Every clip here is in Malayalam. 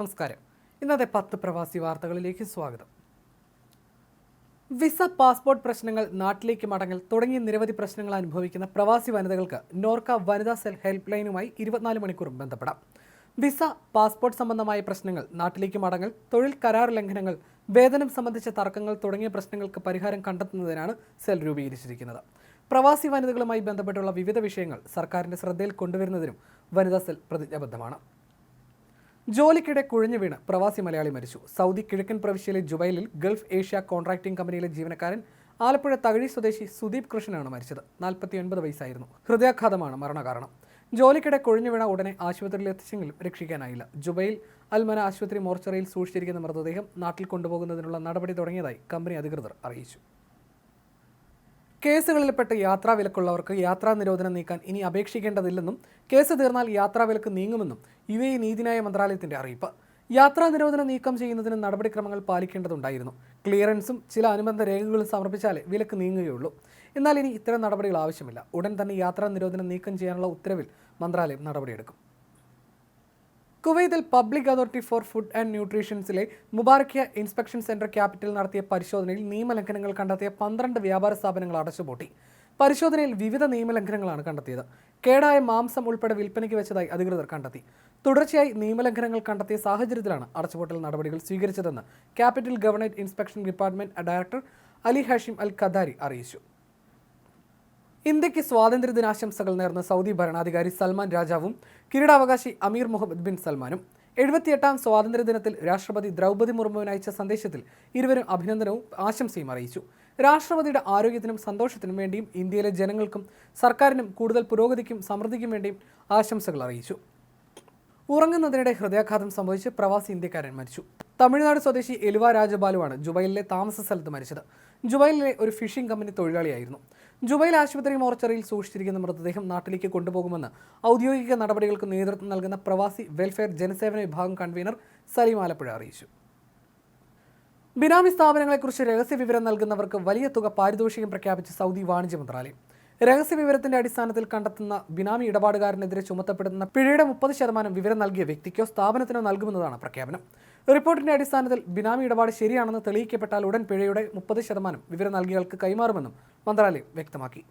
നമസ്കാരം. ഇന്നത്തെ പത്ത് പ്രവാസി വാർത്തകളിലേക്ക് സ്വാഗതം. വിസ പാസ്പോർട്ട് പ്രശ്നങ്ങൾ നാട്ടിലേക്ക് മടങ്ങൽ തുടങ്ങിയ നിരവധി പ്രശ്നങ്ങൾ അനുഭവിക്കുന്ന പ്രവാസി വനിതകൾക്ക് നോർക്ക വനിതാ സെൽ ഹെൽപ്പ് ലൈനുമായി ഇരുപത്തിനാല് മണിക്കൂർ ബന്ധപ്പെടാം. വിസ പാസ്പോർട്ട് സംബന്ധമായ പ്രശ്നങ്ങൾ നാട്ടിലേക്ക് മടങ്ങൽ തൊഴിൽ കരാർ ലംഘനങ്ങൾ വേതനം സംബന്ധിച്ച തർക്കങ്ങൾ തുടങ്ങിയ പ്രശ്നങ്ങൾക്ക് പരിഹാരം കണ്ടെത്തുന്നതിനാണ് സെൽ രൂപീകരിച്ചിരിക്കുന്നത്. പ്രവാസി വനിതകളുമായി ബന്ധപ്പെട്ടുള്ള വിവിധ വിഷയങ്ങൾ സർക്കാരിന്റെ ശ്രദ്ധയിൽ കൊണ്ടുവരുന്നതിനും വനിതാ സെൽ പ്രതിജ്ഞാബദ്ധമാണ്. ജോലിക്കിടെ കുഴഞ്ഞു വീണ് പ്രവാസി മലയാളി മരിച്ചു. സൗദി കിഴക്കൻ പ്രവിശ്യയിലെ ജുബൈലിൽ ഗൾഫ് ഏഷ്യ കോൺട്രാക്ടിംഗ് കമ്പനിയിലെ ജീവനക്കാരൻ ആലപ്പുഴ തകഴി സ്വദേശി സുദീപ് കൃഷ്ണനാണ് മരിച്ചത്. നാൽപ്പത്തിയൊൻപത് വയസ്സായിരുന്നു. ഹൃദയാഘാതമാണ് മരണകാരണം. ജോലിക്കിടെ കുഴഞ്ഞു വീണ ഉടനെ ആശുപത്രിയിൽ എത്തിച്ചെങ്കിലും രക്ഷിക്കാനായില്ല. ജുബൈൽ അൽമന ആശുപത്രി മോർച്ചറിയിൽ സൂക്ഷിച്ചിരിക്കുന്ന മൃതദേഹം നാട്ടിൽ കൊണ്ടുപോകുന്നതിനുള്ള നടപടി തുടങ്ങിയതായി കമ്പനി അധികൃതർ അറിയിച്ചു. കേസുകളിൽപ്പെട്ട് യാത്രാ വിലക്കുള്ളവർക്ക് യാത്രാ നിരോധനം നീക്കാൻ ഇനി അപേക്ഷിക്കേണ്ടതില്ലെന്നും കേസ് തീർന്നാൽ യാത്രാ വിലക്ക് നീങ്ങുമെന്നും യു എ നീതിന്യായ മന്ത്രാലയത്തിന്റെ അറിയിപ്പ്. യാത്രാ നിരോധനം നീക്കം ചെയ്യുന്നതിന് നടപടിക്രമങ്ങൾ പാലിക്കേണ്ടതുണ്ടായിരുന്നു. ക്ലിയറൻസും ചില അനുബന്ധ രേഖകളും സമർപ്പിച്ചാലേ വിലക്ക് നീങ്ങുകയുള്ളൂ. എന്നാൽ ഇനി ഇത്തരം നടപടികൾ ആവശ്യമില്ല. ഉടൻ തന്നെ യാത്രാ നിരോധനം നീക്കം ചെയ്യാനുള്ള ഉത്തരവിൽ മന്ത്രാലയം നടപടിയെടുക്കും. കുവൈത്തിൽ public authority for food and ന്യൂട്രീഷൻസിലെ Mubarakiya inspection centre capital നടത്തിയ പരിശോധനയിൽ നിയമലംഘനങ്ങൾ കണ്ടെത്തിയ പന്ത്രണ്ട് വ്യാപാര സ്ഥാപനങ്ങൾ അടച്ചുപൂട്ടി. പരിശോധനയിൽ വിവിധ നിയമലംഘനങ്ങളാണ് കണ്ടെത്തിയത്. കേടായ മാംസം ഉൾപ്പെടെ വിൽപ്പനയ്ക്ക് വെച്ചതായി അധികൃതർ കണ്ടെത്തി. തുടർച്ചയായി നിയമലംഘനങ്ങൾ കണ്ടെത്തിയ സാഹചര്യത്തിലാണ് അടച്ചുപൂട്ടൽ നടപടികൾ സ്വീകരിച്ചതെന്ന് capital governorate inspection department director Ali Hashim Al Khadari അറിയിച്ചു. ഇന്ത്യയ്ക്ക് സ്വാതന്ത്ര്യ ദിനാശംസകൾ നേർന്ന സൗദി ഭരണാധികാരി സൽമാൻ രാജാവും കിരീടാവകാശി അമീർ മുഹമ്മദ് ബിൻ സൽമാനും എഴുപത്തിയെട്ടാം സ്വാതന്ത്ര്യ ദിനത്തിൽ രാഷ്ട്രപതി ദ്രൗപദി മുർമുവിന് അയച്ച സന്ദേശത്തിൽ ഇരുവരും അഭിനന്ദനവും ആശംസയും അറിയിച്ചു. രാഷ്ട്രപതിയുടെ ആരോഗ്യത്തിനും സന്തോഷത്തിനും വേണ്ടിയും ഇന്ത്യയിലെ ജനങ്ങൾക്കും സർക്കാരിനും കൂടുതൽ പുരോഗതിക്കും സമൃദ്ധിക്കും വേണ്ടിയും ആശംസകൾ അറിയിച്ചു. ഉറങ്ങുന്നതിനിടെ ഹൃദയാഘാതം സംഭവിച്ച് പ്രവാസി ഇന്ത്യക്കാരൻ മരിച്ചു. തമിഴ്നാട് സ്വദേശി എലുവ രാജബാലുവാണ് ജുബൈലിലെ താമസ സ്ഥലത്ത് മരിച്ചത്. ജുബൈലിലെ ഒരു ഫിഷിംഗ് കമ്പനി തൊഴിലാളിയായിരുന്നു. ജുബൈൽ ആശുപത്രി മോർച്ചറിയിൽ സൂക്ഷിച്ചിരിക്കുന്ന മൃതദേഹം നാട്ടിലേക്ക് കൊണ്ടുപോകുമെന്ന് ഔദ്യോഗിക നടപടികൾക്ക് നേതൃത്വം നൽകുന്ന പ്രവാസി വെൽഫെയർ ജനസേവന വിഭാഗം കൺവീനർ സലീം ആലപ്പുഴ അറിയിച്ചു. ബിനാമി സ്ഥാപനങ്ങളെക്കുറിച്ച് രഹസ്യ വിവരം നൽകുന്നവർക്ക് വലിയ തുക പാരിതോഷികം പ്രഖ്യാപിച്ച് സൗദി വാണിജ്യ മന്ത്രാലയം. രഹസ്യ വിവരത്തിന്റെ അടിസ്ഥാനത്തിൽ കണ്ടെത്തുന്ന ബിനാമി ഇടപാടുകാരനെതിരെ ചുമത്തപ്പെടുന്ന പിഴയുടെ മുപ്പത് ശതമാനം വിവരം നൽകിയ വ്യക്തിക്കോ സ്ഥാപനത്തിനോ നൽകുമെന്നതാണ് പ്രഖ്യാപനം. റിപ്പോർട്ടിന്റെ അടിസ്ഥാനത്തിൽ ബിനാമി ഇടപാട് ശരിയാണെന്ന് തെളിയിക്കപ്പെട്ടാൽ ഉടൻ പിഴയുടെ മുപ്പത് ശതമാനം വിവരം നൽകിയവർക്ക് കൈമാറുമെന്നും മന്ത്രാലയം വ്യക്തമാക്കി.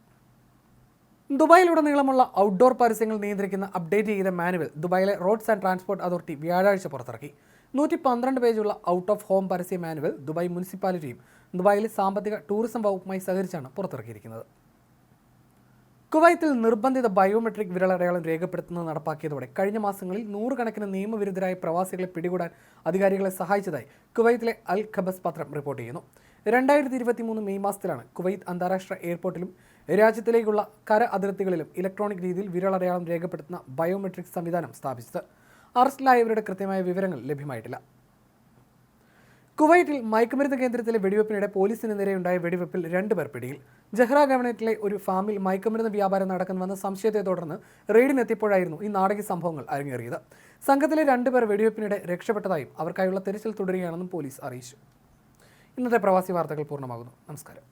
ദുബായിലുടനീളമുള്ള ഔട്ട്ഡോർ പരസ്യങ്ങൾ നിയന്ത്രിക്കുന്ന അപ്ഡേറ്റ് ചെയ്ത മാനുവൽ ദുബായിലെ റോഡ്സ് ആൻഡ് ട്രാൻസ്പോർട്ട് അതോറിറ്റി വ്യാഴാഴ്ച പുറത്തിറക്കി. നൂറ്റി പന്ത്രണ്ട് പേജുള്ള ഔട്ട് ഓഫ് ഹോം പരസ്യ മാനുവൽ ദുബായ് മുനിസിപ്പാലിറ്റിയും ദുബായിലെ സാമ്പത്തിക ടൂറിസം വകുപ്പുമായി സഹകരിച്ചാണ് പുറത്തിറക്കിയിരിക്കുന്നത്. കുവൈത്തിൽ നിർബന്ധിത ബയോമെട്രിക് വിരലടയാളം രേഖപ്പെടുത്തുന്നത് നടപ്പാക്കിയതോടെ കഴിഞ്ഞ മാസങ്ങളിൽ നൂറുകണക്കിന് നിയമവിരുദ്ധരായ പ്രവാസികളെ പിടികൂടാൻ അധികാരികളെ സഹായിച്ചതായി കുവൈത്തിലെ അൽ ഖബസ് പത്രം റിപ്പോർട്ട് ചെയ്യുന്നു. രണ്ടായിരത്തി ഇരുപത്തി മൂന്ന് മെയ് മാസത്തിലാണ് കുവൈത്ത് അന്താരാഷ്ട്ര എയർപോർട്ടിലും രാജ്യത്തിലേക്കുള്ള കര അതിർത്തികളിലും ഇലക്ട്രോണിക് രീതിയിൽ വിരലടയാളം രേഖപ്പെടുത്തുന്ന ബയോമെട്രിക് സംവിധാനം സ്ഥാപിച്ചത്. അറസ്റ്റിലായവരുടെ കൃത്യമായ വിവരങ്ങൾ ലഭ്യമായിട്ടില്ല. കുവൈറ്റിൽ മയക്കുമരുന്ന് കേന്ദ്രത്തിലെ വെടിവെപ്പിനിടെ പോലീസിന് നേരെയുണ്ടായ വെടിവെപ്പിൽ രണ്ടുപേർ പിടിയിൽ. ജഹ്റ ഗവൺമെന്റിലെ ഒരു ഫാമിൽ മയക്കുമരുന്ന് വ്യാപാരം നടക്കുന്നുവെന്ന സംശയത്തെ തുടർന്ന് റെയ്ഡിനെത്തിയപ്പോഴായിരുന്നു ഈ നാടകീയ സംഭവങ്ങൾ അരങ്ങേറിയത്. സംഘത്തിലെ രണ്ടുപേർ വെടിവെപ്പിനിടെ രക്ഷപ്പെട്ടതായും അവർക്കായുള്ള തിരച്ചിൽ തുടരുകയാണെന്നും പോലീസ് അറിയിച്ചു. ഇന്നത്തെ പ്രവാസി വാർത്തകൾ പൂർണമാകുന്നു. നമസ്കാരം.